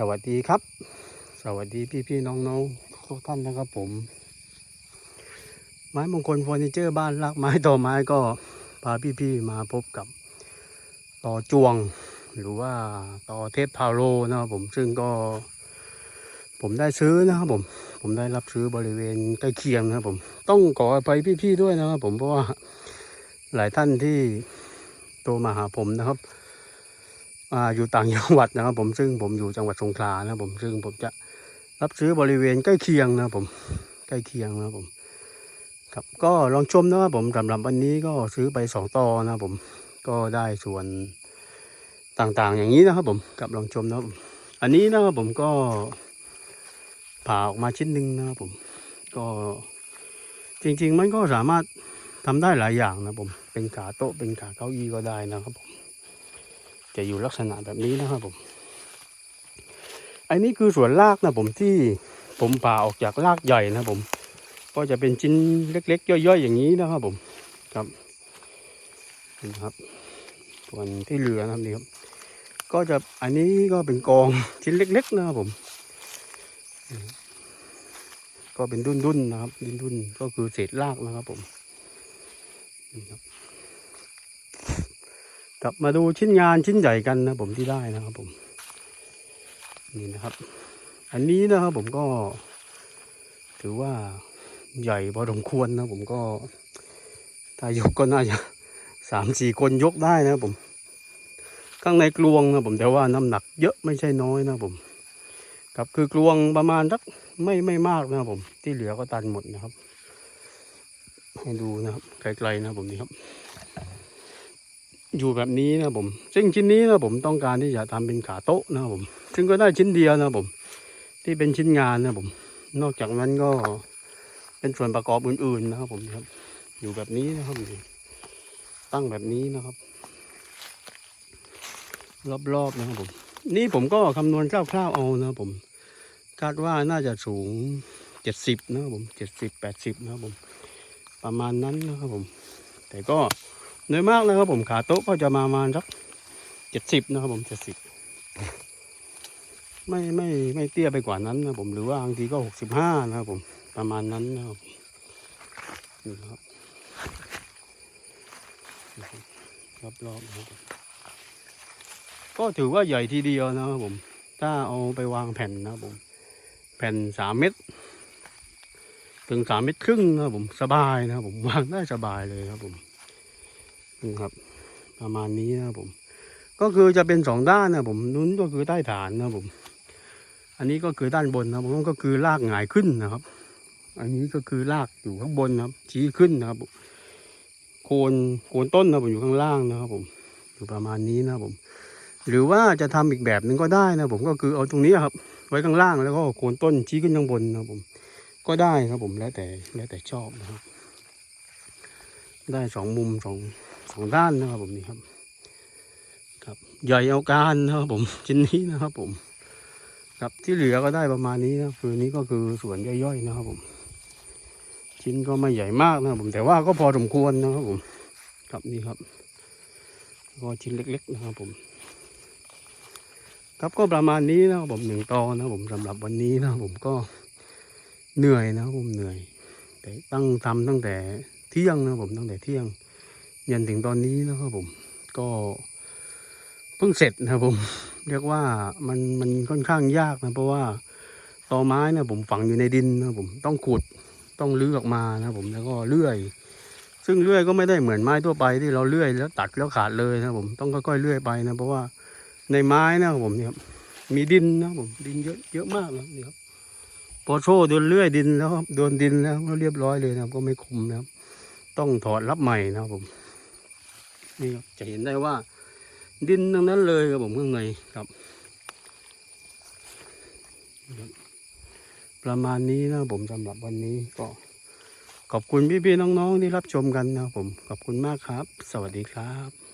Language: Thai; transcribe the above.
สวัสดีครับ สวัสดีพี่พี่ๆน้องทุกท่านนะครับผม ไม้มงคลเฟอร์นิเจอร์บ้านรักไม้ต่อไม้ก็พาพี่พี่มาพบกับต่อจวง หรือว่าต่อเทพทาโร่นะครับผมซึ่งก็ ผมได้ซื้อนะครับผม ผมได้รับซื้อบริเวณใกล้เคียงนะครับผม ต้องขออภัยพี่ๆด้วยนะครับผมเพราะว่าหลายท่านที่โทรมาหาผมนะครับ อยู่ต่างจังหวัดนะครับ ผมซึ่งผมอยู่จังหวัดสงขลานะครับผมซึ่งผมจะรับซื้อบริเวณใกล้เคียงนะครับผมใกล้เคียงนะครับผม ครับก็ลองชมนะครับผมสำหรับวันนี้ก็ซื้อไปสองต่อนะครับผมก็ได้ส่วนต่างๆ อย่างนี้นะครับผมกับลองชมนะครับผมอันนี้นะครับผมก็ผ่าออกมาชิ้นหนึ่งนะครับผม ก็จริง ๆ มันก็สามารถทำได้หลายอย่างนะครับผม เป็นขาโต๊ะเป็นขาเก้าอี้ก็ได้นะครับผม จะอยู่ลักษณะแบบนี้นะครับผม อันนี้คือส่วนรากนะผมที่ผมผ่าออกจากรากใหญ่นะผม ก็จะเป็นชิ้นเล็ก ๆ ย่อยๆ อย่างนี้นะครับผมครับนี่นะครับ ส่วนที่เหลือนะครับนี่ครับ ก็จะอันนี้ก็เป็นกองชิ้นเล็ก ๆ นะครับผม ก็เป็นดุนๆนะครับดุนๆก็คือเศษรากนะครับผมนี่ครับ กลับมาดูชิ้นงานชิ้นใหญ่กันนะผมที่ได้นะครับผม นี่นะครับ อันนี้นะครับผมก็ ถือว่าใหญ่พอสมควรนะผมก็ถ้ายกก็น่าจะสามสี่คนยกได้นะผม ข้างในกลวงนะผมแต่ว่าน้ำหนักเยอะไม่ใช่น้อยนะผมครับคือกลวงประมาณสักไม่ไม่มากนะผม ที่เหลือก็ตันหมดนะครับ ให้ดูนะครับไกลๆนะผมนี่ครับ อยู่แบบนี้นะผม ซึ่งชิ้นนี้นะผมต้องการที่จะทำเป็นขาโต๊ะนะผม ซึ่งก็ได้ชิ้นเดียวนะผม ที่เป็นชิ้นงานนะผม นอกจากนั้นก็เป็นส่วนประกอบอื่นๆนะครับผมครับ อยู่แบบนี้นะครับตั้งแบบนี้นะครับ รอบๆนะครับผม นี่ผมก็คำนวณคร่าวๆเอานะผม คาดว่าน่าจะสูงเจ็ดสิบนะครับผมเจ็ดสิบแปดสิบนะครับผม ประมาณนั้นนะครับผม แต่ก็ น้อยมากนะครับผมขาโต๊ะก็จะมาประมาณสักเจ็ดสิบนะครับผมเจ็ดสิบไม่ไม่ไม่เตี้ยไปกว่านั้นนะผมหรือว่าบางทีก็หกสิบห้านะครับผมประมาณนั้นนะครับนี่ครับรอบรอบๆนะครับก็ถือว่าใหญ่ทีเดียวนะครับผม ถ้าเอาไปวางแผ่นนะครับผม แผ่นสามเมตร ถึงสามเมตรครึ่งนะครับผมสบายนะครับผมวางได้สบายเลยครับผม นี่ครับ ประมาณนี้นะผม ก็คือจะเป็นสองด้านนะผมนู้นก็คือใต้ฐานนะผม อันนี้ก็คือด้านบนนะผมก็คือรากหงายขึ้นนะครับ อันนี้ก็คือรากอยู่ข้างบนนะครับ ชี้ขึ้นนะครับโคนโคนต้นนะผมอยู่ข้างล่างนะครับ ผมอยู่ประมาณนี้นะผม หรือว่าจะทำอีกแบบหนึ่งก็ได้นะผมก็คือเอาตรงนี้ครับ ไว้ข้างล่างแล้วก็โคนต้นชี้ขึ้นข้างบนนะผม ก็ได้ครับผมแล้วแต่แล้วแต่ชอบนะครับได้สองมุมสอง สองด้านนะครับผมนี่ครับ ครับใหญ่เอาการนะครับผมชิ้นนี้นะครับผม ครับที่เหลือก็ได้ประมาณนี้นะคือนี้ก็คือส่วนย่อยๆนะครับผม ชิ้นก็ไม่ใหญ่มากนะครับผมแต่ว่าก็พอสมควรนะครับผม ครับนี่ครับ ก็ชิ้นเล็ก ๆ นะครับผม ครับก็ประมาณนี้นะครับผมหนึ่งตอนนะครับผมสำหรับวันนี้นะครับผมก็เหนื่อยนะครับผมเหนื่อย แต่ตั้งทำตั้งแต่เที่ยงนะครับผมตั้งแต่เที่ยง ยันถึงตอนนี้นะครับผม ก็เพิ่งเสร็จนะครับผม เรียกว่ามันมันค่อนข้างยากนะ เพราะว่าตอไม้นะผมฝังอยู่ในดินนะผมต้องขุดต้องลื้อออกมานะครับผมแล้วก็เลื่อย ซึ่งเลื่อยก็ไม่ได้เหมือนไม้ทั่วไปที่เราเลื่อยแล้วตัดแล้วขาดเลยนะครับผมต้องค่อยๆเลื่อยไปนะเพราะว่าในไม้นะครับผมเนี่ยมีดินนะครับผมดินเยอะเยอะมากนะครับนี่ครับพอโซ่โดนเลื่อยดินแล้วโดนดินแล้วก็เรียบร้อยเลยนะก็ไม่คมนะครับต้องถอดรับใหม่นะครับผม นี่ครับจะเห็นได้ว่า ดินทั้งนั้นเลยครับผมข้างในครับ ประมาณนี้นะผมสำหรับวันนี้ก็ขอบคุณพี่ๆน้องๆที่รับชมกันนะครับผมขอบคุณมากครับ สวัสดีครับ